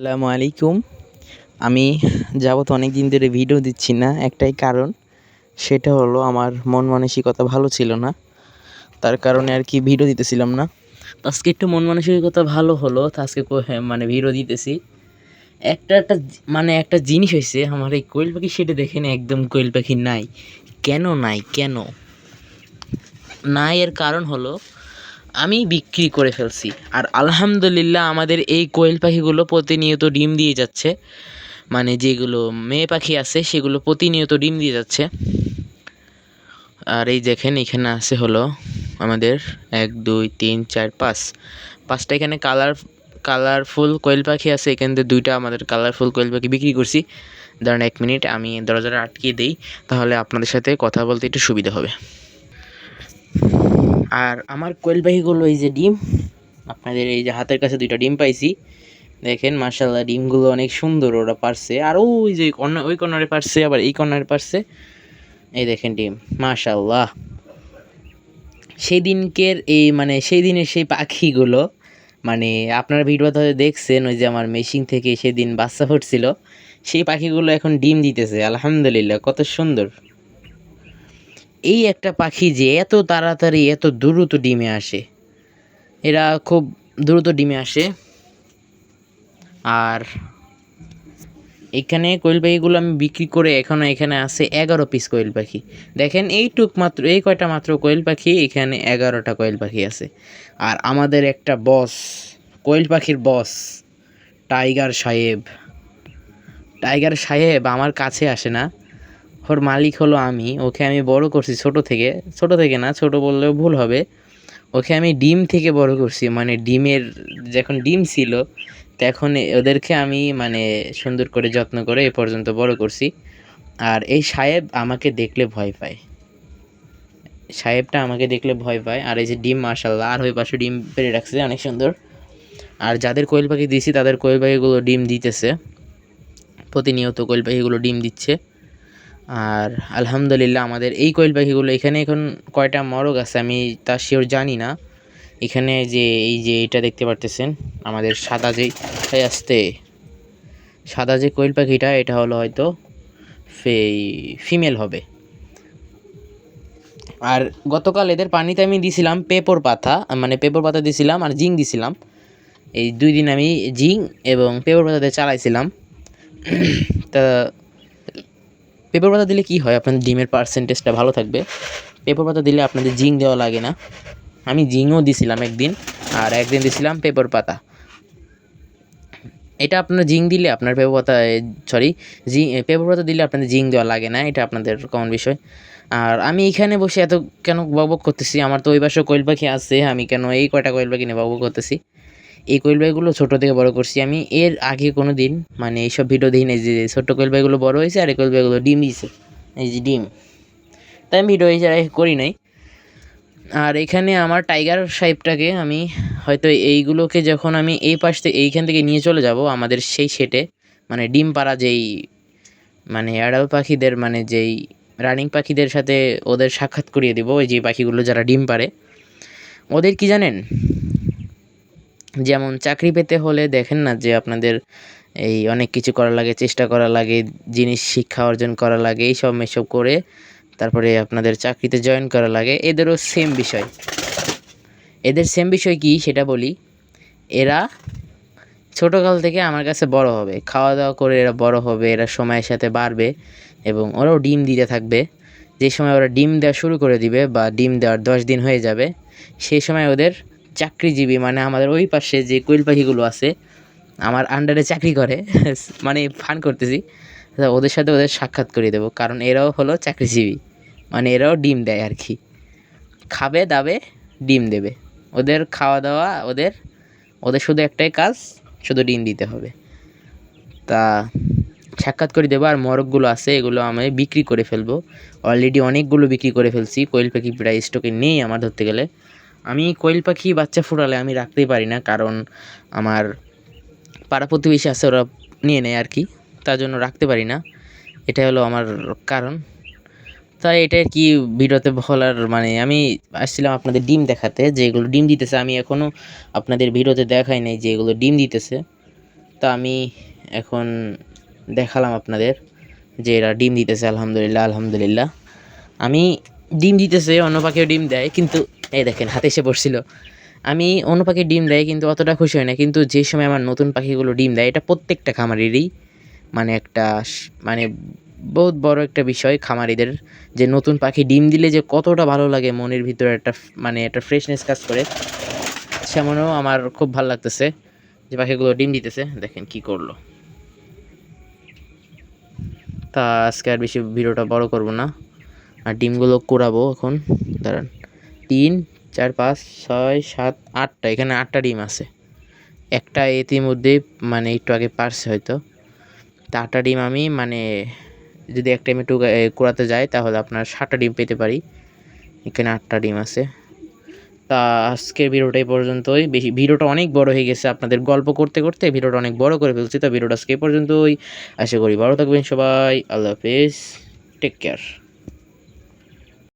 আসসালামু আলাইকুম। আমি যাবত অনেক দিন ধরে ভিডিও দিচ্ছি না একটাই কারণ সেটা হলো আমার মন মানসিকতা ভালো ছিল না। তার কারণে আর কি ভিডিও দিতেছিলাম না। আজকে একটু মন মানসিকতা ভালো হলো তো আজকে হ্যাঁ, মানে ভিডিও দিতেছি। একটা একটা মানে একটা জিনিস হয়েছে আমার এই কোয়েল পাখি সেটা দেখে না একদম কোয়েল পাখি নাই। কেন নাই? কেন? নাই এর কারণ হলো আমি বিক্রি করে ফেলছি। আর আলহামদুলিল্লাহ আমাদের এই কোয়েল পাখিগুলো প্রতিনিয়ত ডিম দিয়ে যাচ্ছে। মানে যেগুলো মেয়ে পাখি আছে, সেগুলো প্রতিনিয়ত ডিম দিয়ে যাচ্ছে। আর এই দেখেন, এখানে আছে হলো আমাদের এক, দুই, তিন, চার, পাঁচ। পাঁচটা এখানে কালার, কালারফুল কোয়েল পাখি আছে। এখান থেকে দুইটা আমাদের কালারফুল কোয়েল পাখি বিক্রি করছি। দাঁড়ান এক মিনিট, আমি দরজাটা আটকিয়ে দিই, তাহলে আপনাদের সাথে কথা বলতে একটু সুবিধা হবে। আর আমার কোয়েল পাখিগুলো এই যে ডিম, আপনাদের এই যে হাতের কাছে দুইটা ডিম পাইছি, দেখেন মার্শাল্লাহ ডিমগুলো অনেক সুন্দর ওরা পারছে। আর ওই যে কর্নার ওই কর্নারে পারছে, আবার এই কর্নারে পারছে। এই দেখেন ডিম মার্শাল্লাহ সেই দিনকের এই মানে সেই দিনের সেই পাখিগুলো মানে আপনার ভিডিওতে হয়তো দেখছেন, ওই যে আমার মেশিন থেকে সেদিন বাচ্চা ফুটছিল, সেই পাখিগুলো এখন ডিম দিতেছে, আলহামদুলিল্লাহ, কত সুন্দর। এই একটা পাখি যে এত তাড়াতাড়ি, এত দ্রুত ডিমে আসে। এরা খুব দ্রুত ডিমে আসে। আর এখানে কোয়েল পাখিগুলো আমি বিক্রি করে এখনও এখানে আছে এগারো পিস কোয়েল পাখি। দেখেন এইটুক মাত্র, এই কয়টা মাত্র কোয়েল পাখি, এখানে এগারোটা কোয়েল পাখি আছে। আর আমাদের একটা বস, কোয়েল পাখির বস, টাইগার সাহেব। টাইগার সাহেব আমার কাছে আসে না। ওর মালিক হলো আমি, ওকে আমি বড় করছি ছোট থেকে ছোট থেকে না, ছোট বললেও ভুল হবে। ওকে আমি ডিম থেকে বড় করছি মানে ডিমের যখন ডিম ছিল, তখন ওদেরকে আমি মানে সুন্দর করে যত্ন করে এ পর্যন্ত বড় করছি। আর এই সাহেব আমাকে দেখলে ভয় পায়। সাহেবটা আমাকে দেখলে ভয় পায়, আর এই যে ডিম মার্শাল্লাহ আর ওই পাশে ডিম পেরে রাখছে, অনেক সুন্দর। আর যাদের কোয়েল পাখি দিয়েছি, তাদের কোয়েল পাখিগুলো ডিম দিতেছে। প্রতিনিয়ত কোয়েল পাখিগুলো ডিম দিচ্ছে। আর আলহামদুলিল্লাহ আমাদের এই কোয়েল পাখিগুলো, এখানে এখন কয়টা মরগ আছে আমি তা শিওর জানি না। এখানে যে এই যে এটা দেখতে পারতেছেন, আমাদের সাদা যে আসতে, সাদা যে কোয়েল পাখিটা, এটা হলো হয়তো ফিমেল হবে। আর গতকাল এদের পানিতে আমি দিছিলাম পেপর পাতা মানে পেপর পাতা দিছিলাম আর জিং দিছিলাম। এই দুই দিন আমি জিং এবং পেপর পাতাতে চালাইছিলাম। তা পেপার পাতা দিলে কি হয়? আপনাদের ডিমের পার্সেন্টেজটা ভালো থাকবে। পেপার পাতা দিলে আপনাদের জিং দেওয়া লাগে না। আমি জিংও দিছিলাম একদিন, আর একদিন দিছিলাম পেপার পাতা। এটা আপনার জিং দিলে আপনার পেপার পাতা সরি জি, পেপার পাতা দিলে আপনাদের জিং দেওয়া লাগে না, এটা আপনাদের কমন বিষয়। আর আমি এখানে বসে এত কেন বকবক করতেছি? আমার তো ওই পাশে কোয়েল পাখি আছে, আমি কেন এই কয়টা কোয়েল পাখি নিয়ে বকবক করতেছি? এই কোয়েল পাখিগুলো ছোটো থেকে বড় করছি। আমি এর আগে কোনো দিন মানে এইসব ভিডিও দিই নাই যে ছোট্ট কোয়েল পাখিগুলো বড় হয়েছে আর এই কোয়েল পাখিগুলো ডিম দিয়েছে এই যে ডিম। তাই আমি ভিডিও এছাড়া করি নাই। আর এখানে আমার টাইগার সাহেবটাকে আমি হয়তো এইগুলোকে যখন আমি এই পাশ থেকে এইখান থেকে নিয়ে চলে যাব, আমাদের সেই সেটে মানে ডিম পাড়া যেই মানে অ্যাডাল পাখিদের মানে যেই রানিং পাখিদের সাথে ওদের সাক্ষাৎ করিয়ে দেবো, ওই যে পাখিগুলো যারা ডিম পারে ওদের কি জানেন? যেমন চাকরি পেতে হলে দেখেন না যে আপনাদের এই অনেক কিছু করা লাগে, চেষ্টা করা লাগে, জিনিস শিক্ষা অর্জন করা লাগে এইসব এসব করে তারপরে আপনাদের চাকরিতে জয়েন করা লাগে। এদেরও সেম বিষয়। এদের সেম বিষয় কি সেটা বলি। এরা ছোটোকাল থেকে আমার কাছে বড় হবে। খাওয়া দাওয়া করে এরা বড় হবে, এরা সময়ের সাথে বাড়বে এবং ওরাও ডিম দিতে থাকবে। যে সময় ওরা ডিম দেওয়া শুরু করে দিবে বা ডিম দেওয়ার দশ দিন হয়ে যাবে সেই সময় ওদের চাকরিজীবী মানে আমাদের ওই পাশে যে কোয়েল পাখিগুলো আছে, আমার আন্ডারে চাকরি করে মানে ফান করতেছি। ওদের সাথে ওদের সাক্ষাৎ করিয়ে দেবো, কারণ এরাও হলো চাকরিজীবী। মানে এরাও ডিম দেয় আর কি। খাবে, দাবে, ডিম দেবে। ওদের খাওয়া দাওয়া, ওদের ওদের শুধু একটাই কাজ, শুধু ডিম দিতে হবে। তা সাক্ষাৎ করে দেবো, আর মরগগুলো আছে, এগুলো আমি বিক্রি করে ফেলব। অলরেডি অনেকগুলো বিক্রি করে ফেলছি, কোয়েল পাখি প্রায় স্টকে নেই আমার ধরতে গেলে। আমি কোয়েল পাখি বাচ্চা ফুটালে আমি রাখতেই পারি না, কারণ আমার পাড়া প্রতিবেশী আছে, ওরা নিয়ে নেয় আর কি তার জন্য রাখতে পারি না। এটাই হলো আমার কারণ। তাই এটা কি ভিডিওতে বলার মানে আমি আসছিলাম আপনাদের ডিম দেখাতে, যে এগুলো ডিম দিতেছে, আমি এখনও আপনাদের ভিডিওতে দেখাই নাই যে এগুলো ডিম দিতেছে। তা আমি এখন দেখালাম আপনাদের যে এরা ডিম দিতেছে, আলহামদুলিল্লাহ আলহামদুলিল্লাহ। আমি ডিম দিতেছে, অন্য পাখিও ডিম দেয়, কিন্তু এই দেখেন, হাতে এসে পড়ছিল আমি অন্য পাখি ডিম দেয়, কিন্তু অতটা খুশি হয় না। কিন্তু যে সময় আমার নতুন পাখিগুলো ডিম দেয়, এটা প্রত্যেকটা খামারেরই মানে একটা মানে বহুত বড় একটা বিষয় খামারিদের। যে নতুন পাখি ডিম দিলে যে কতটা ভালো লাগে, মনের ভিতরে একটা মানে একটা ফ্রেশনেস কাজ করে। সেমনও আমার খুব ভালো লাগতেছে যে পাখিগুলো ডিম দিতেছে। দেখেন কি করল। তা আজকে আর বেশি ভিডিওটা বড় করব না। আর ডিমগুলো কুড়াবো এখন। দাঁড়ান। তিন চার পাঁচ ছয় সাত আটটা। এখানে আটটা ডিম আছে। একটা ইতিমধ্যে মানে একটু আগে পারছে হয়তো। তা আটটা ডিম আমি মানে যদি একটা টাইমে টুকা এ, কুড়াতে যাই তাহলে আপনার সাতটা ডিম পেতে পারি। এখানে আটটা ডিম আছে। তা আজকের ভিডিওটা এই পর্যন্তই। বেশি ভিডিওটা অনেক বড় হয়ে গেছে আপনাদের গল্প করতে করতে। ভিডিওটা অনেক বড় করে ফেলছি তো ভিডিওটা আজকে পর্যন্তই। আশা করি ভালো থাকবেন সবাই। আল্লাহ হাফেজ। Take care